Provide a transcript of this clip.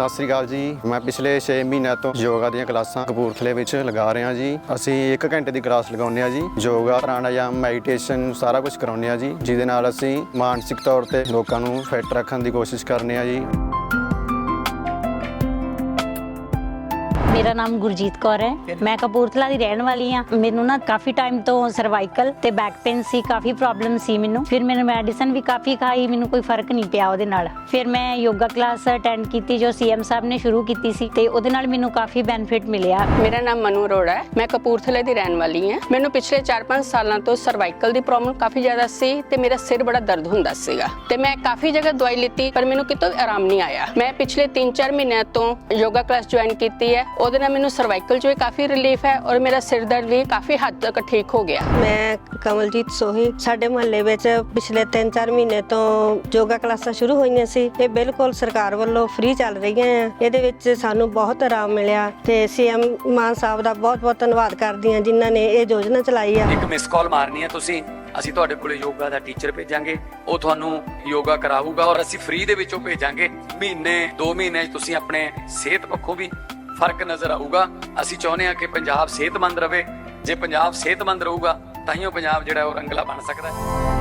ਸਤਿ ਸ੍ਰੀ ਅਕਾਲ ਜੀ। ਮੈਂ ਪਿਛਲੇ 6 ਮਹੀਨਿਆਂ ਤੋਂ ਯੋਗਾ ਦੀਆਂ ਕਲਾਸਾਂ ਕਪੂਰਥਲੇ ਵਿੱਚ ਲਗਾ ਰਿਹਾ ਜੀ। ਅਸੀਂ 1 ਘੰਟੇ ਦੀ ਕਲਾਸ ਲਗਾਉਂਦੇ ਆ ਜੀ। ਯੋਗਾ, ਪ੍ਰਾਣਾਯਾਮ, ਮੈਡੀਟੇਸ਼ਨ, ਸਾਰਾ ਕੁਝ ਕਰਾਉਂਦੇ ਆ ਜੀ। ਜਿਹਦੇ ਨਾਲ ਅਸੀਂ ਮਾਨਸਿਕ ਤੌਰ ਤੇ ਲੋਕਾਂ ਨੂੰ ਫਿੱਟ ਰੱਖਣ ਦੀ ਕੋਸ਼ਿਸ਼ ਕਰਨੇ ਆ ਜੀ। ਮੇਰਾ ਨਾਮ ਗੁਰਜੀਤ ਕੌਰ ਹੈ। ਮੈਂ ਕਪੂਰਥਲਾ ਦੀ ਰਹਿਣ ਵਾਲੀ ਆ ਮੈਨੂੰ ਨਾ ਕਾਫੀ ਟਾਈਮ ਤੋਂ ਸਰਵਾਈਕਲ ਤੇ ਬੈਕ ਪੇਨ ਸੀ, ਕਾਫੀ ਪ੍ਰੋਬਲਮ ਸੀ ਮੈਨੂੰ। ਫਿਰ ਮੈਨੂੰ ਮੈਡੀਸਨ ਵੀ ਕਾਫੀ ਖਾਈ, ਮੈਨੂੰ ਕੋਈ ਫ਼ਰਕ ਨਹੀਂ ਪਿਆ ਉਹਦੇ ਨਾਲ। ਫਿਰ ਮੈਂ ਯੋਗਾ ਕਲਾਸ ਅਟੈਂਡ ਕੀਤੀ ਜੋ ਸੀਐਮ ਸਾਹਿਬ ਨੇ ਸ਼ੁਰੂ ਕੀਤੀ ਸੀ ਤੇ ਉਹਦੇ ਨਾਲ ਮੈਨੂੰ ਕਾਫੀ ਬੈਨੀਫਿਟ ਮਿਲਿਆ। ਮੇਰਾ ਨਾਮ ਮਨੂ ਅਰੋੜਾ ਹੈ। ਮੈਂ ਕਪੂਰਥਲਾ ਦੀ ਰਹਿਣ ਵਾਲੀ ਹਾਂ। ਮੈਨੂੰ ਪਿਛਲੇ 4-5 ਸਾਲਾਂ ਤੋਂ ਸਰਵਾਈਕਲ ਦੀ ਪ੍ਰੋਬਲਮ ਕਾਫੀ ਜ਼ਿਆਦਾ ਸੀ ਤੇ ਮੇਰਾ ਸਿਰ ਬੜਾ ਦਰਦ ਹੁੰਦਾ ਸੀਗਾ। ਤੇ ਮੈਂ ਕਾਫੀ ਜਗ੍ਹਾ ਦਵਾਈ ਲਿੱਤੀ, ਪਰ ਮੈਨੂੰ ਕਿਤੋਂ ਆਰਾਮ ਨਹੀਂ ਆਇਆ। ਮੈਂ ਪਿਛਲੇ 3-4 ਮਹੀਨਿਆਂ ਤੋਂ ਯੋਗਾ ਕਲਾਸ ਜੁਆਇਨ ਕੀਤੀ ਹੈ। ਉਹਦੇ ਨਾਲ ਮੈਨੂੰ ਸਰਵਾਈਕਲ 'ਚ ਵੀ ਕਾਫੀ ਰਿਲੀਫ ਹੈ ਔਰ ਮੇਰਾ ਸਿਰ ਦਰਦ ਵੀ ਕਾਫੀ ਹੱਦ ਤੱਕ ਠੀਕ ਹੋ ਗਿਆ। ਮੈਂ ਕਮਲਜੀਤ ਸੋਹੀ ਸਾਡੇ ਮੁਹੱਲੇ ਵਿੱਚ ਪਿਛਲੇ 3-4 ਮਹੀਨੇ ਤੋਂ ਯੋਗਾ ਕਲਾਸਾਂ ਸ਼ੁਰੂ ਹੋਈਆਂ ਸੀ। ਇਹ ਬਿਲਕੁਲ ਸਰਕਾਰ ਵੱਲੋਂ ਫ੍ਰੀ ਚੱਲ ਰਹੀਆਂ ਆ। ਇਹਦੇ ਵਿੱਚ ਸਾਨੂੰ ਬਹੁਤ ਆਰਾਮ ਮਿਲਿਆ ਤੇ ਸੀਐਮ ਮਾਨ ਸਾਹਿਬ ਦਾ ਬਹੁਤ-ਬਹੁਤ ਧੰਨਵਾਦ ਕਰਦੀ ਹਾਂ ਜਿਨ੍ਹਾਂ ਨੇ ਇਹ ਯੋਜਨਾ ਚਲਾਈ ਆ। ਇੱਕ ਮਿਸ ਕਾਲ ਮਾਰਨੀ ਹੈ ਤੁਸੀਂ। ਅਸੀਂ ਤੁਹਾਡੇ ਕੋਲੇ ਯੋਗਾ ਦਾ ਟੀਚਰ ਭੇਜਾਂਗੇ। ਉਹ ਤੁਹਾਨੂੰ ਯੋਗਾ ਕਰਾਊਗਾ ਔਰ ਅਸੀਂ ਫ੍ਰੀ ਦੇ ਵਿੱਚੋਂ ਭੇਜਾਂਗੇ। ਮਹੀਨੇ 2 ਮਹੀਨੇ ਤੁਸੀਂ ਆਪਣੇ ਸਿਹਤ ਪੱਖੋਂ ਵੀ ਫ਼ਰਕ ਨਜ਼ਰ ਆਊਗਾ। ਅਸੀਂ ਚਾਹੁੰਦੇ ਹਾਂ ਕਿ ਪੰਜਾਬ ਸਿਹਤਮੰਦ ਰਹੇ ਜੇ ਪੰਜਾਬ ਸਿਹਤਮੰਦ ਰਹੂਗਾ, ਤਾਂ ਹੀ ਉਹ ਪੰਜਾਬ ਜਿਹੜਾ ਉਹ ਰੰਗਲਾ ਬਣ ਸਕਦਾ ਹੈ।